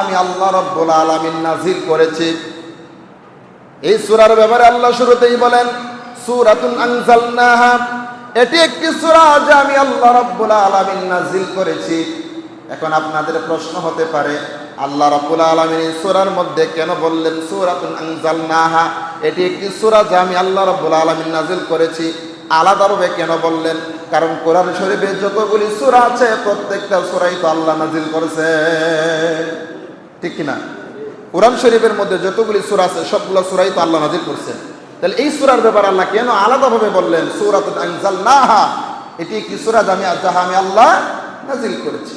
আমি আল্লাহ রব্বুল নাজিল করেছি। এই সূরার ব্যাপারে আল্লাহ শুরুতেই বলেন এটি একটি আমি আল্লাহ আলামিন নাজিল করেছি। এখন আপনাদের প্রশ্ন হতে পারে আল্লাহ রাব্বুল আলামিন এই সূরার মধ্যে কেন বললেন সূরাতুন আনজালনাহা? এটি একটি সূরা যা আমি আল্লাহ রাব্বুল আলামিন নাজিল করেছি। আলাদাভাবে কেন বললেন? কারণ কোরআন শরীফে যতগুলি সূরা আছে, প্রত্যেকটা সূরাই তো আল্লাহ নাজিল করেছে। ঠিক কি না কোরআন শরীফের মধ্যে যতগুলি সূরা আছে, সবগুলো সূরাই তো আল্লাহ নাজিল করছেন তাহলে এই সূরার ব্যাপারে আল্লাহ কেন আলাদাভাবে বললেন সূরাতুন আনজালনাহা? এটি একটি সূরা যা আমি আল্লাহ নাজিল করেছি।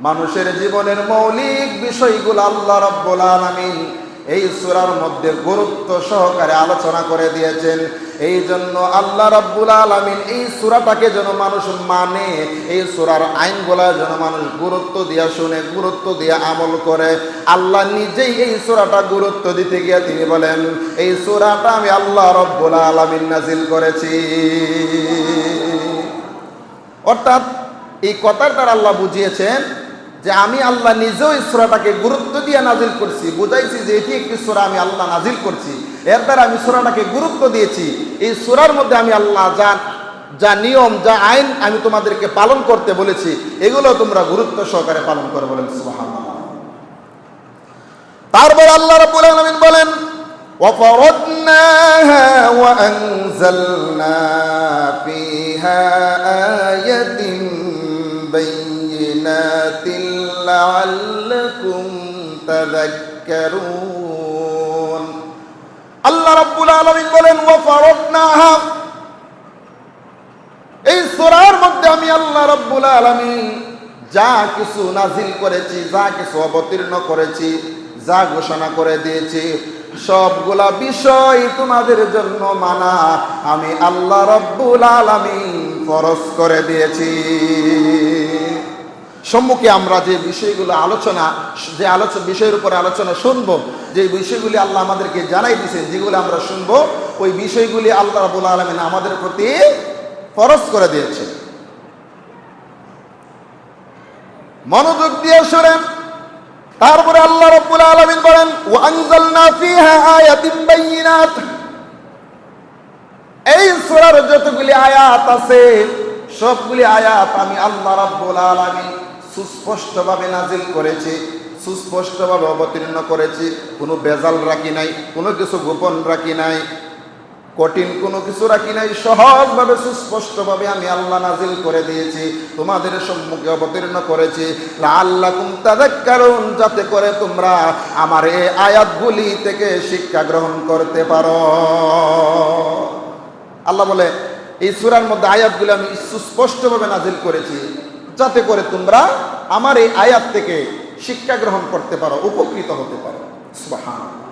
মানুষের জীবনের মৌলিক বিষয়গুলো আল্লাহ রব্বুল আলামিন এই সূরার মধ্যে গুরুত্ব সহকারে আলোচনা করে দিয়েছেন। এই জন্য আল্লাহ রব্বুল আলামিন এই সূরাটাকে যেন মানুষ মানে এই সূরার আইনগুলা যেন মানুষ গুরুত্ব দিয়া শুনে, গুরুত্ব দিয়া আমল করে। আল্লাহ নিজেই এই সূরাটা গুরুত্ব দিতে গিয়ে তিনি বলেন, এই সূরাটা আমি আল্লাহ রব্বুল আলামিন নাজিল করেছি। অর্থাৎ এই কথার দ্বারা আল্লাহ বুঝিয়েছেন যে আমি আল্লাহ নিজেও এই সুরাটাকে গুরুত্ব দিয়ে নাজিল করছি বুঝাইছি যে এটি একটি সুরা আমি আল্লাহ নাজিল করছি এর দ্বারা আমি সুরাটাকে গুরুত্ব দিয়েছি এই সুরার মধ্যে আমি আল্লাহ যা যা নিয়ম যা আইন আমি তোমাদেরকে পালন করতে বলেছি এগুলো তোমরা গুরুত্ব সহকারে পালন করে বলেন সুবহানাল্লাহ তারপর আল্লাহ রাব্বুল আলামিন বলেন وفرضناها وأنزلنا فيها بينات لعلكم تذكرون আল্লাহ রাব্বুল আলামিন বলেন ওয়াফারদনাহা এই সূরার মধ্যে আমি আল্লাহ রাব্বুল আলামিন যা কিছু নাজিল করেছি যা কিছু অবতীর্ণ করেছি যা ঘোষণা করে দিয়েছি সবগুলা বিষয় তোমাদের জন্য মানা আমি আল্লাহ রব্বুল আলামিন ফরজ করে দিয়েছি সম্মুখে আমরা যে বিষয়গুলো আলোচনা, যে আলোচনা, বিষয়ের উপরে আলোচনা শুনব, যে বিষয়গুলি আল্লাহ আমাদেরকে জানাই দিয়েছেন যেগুলো আমরা শুনব, ওই বিষয়গুলি আল্লাহ রাবুল আলমিন আমাদের প্রতি ফরজ করে দিয়েছে। মনোযোগ দিয়ে শোনেন। তারপরে আল্লাহ রাব্বুল আলামিন বলেন ফিহা আয়াতিন বাইয়িনাত এই সূরার যতগুলি আয়াত আছে, সবগুলি আয়াত আমি আল্লাহ রাব্বুল আলামিন সুস্পষ্টভাবে নাজিল করেছি, সুস্পষ্টভাবে অবতীর্ণ করেছি, কোনো বেজাল রাখি নাই, কোনো কিছু গোপন রাখি নাই, কঠিন কোনো কিছু রাখি নাই, সহজভাবে, সুস্পষ্টভাবে আমি আল্লাহ নাজিল করে দিয়েছি, তোমাদের সম্মুখে অবতীর্ণ করেছি। আল্লাহ তাদের কারণ যাতে করে তোমরা আমার এই আয়াতগুলি থেকে শিক্ষা গ্রহণ করতে পারো। আল্লাহ বলে, এই সুরার মধ্যে আয়াতগুলি আমি সুস্পষ্টভাবে নাজিল করেছি। যাতে করে তোমরা আমার এই আয়াত থেকে শিক্ষা গ্রহণ করতে পারো, উপকৃত হতে পারো। সুবহানাল্লাহ।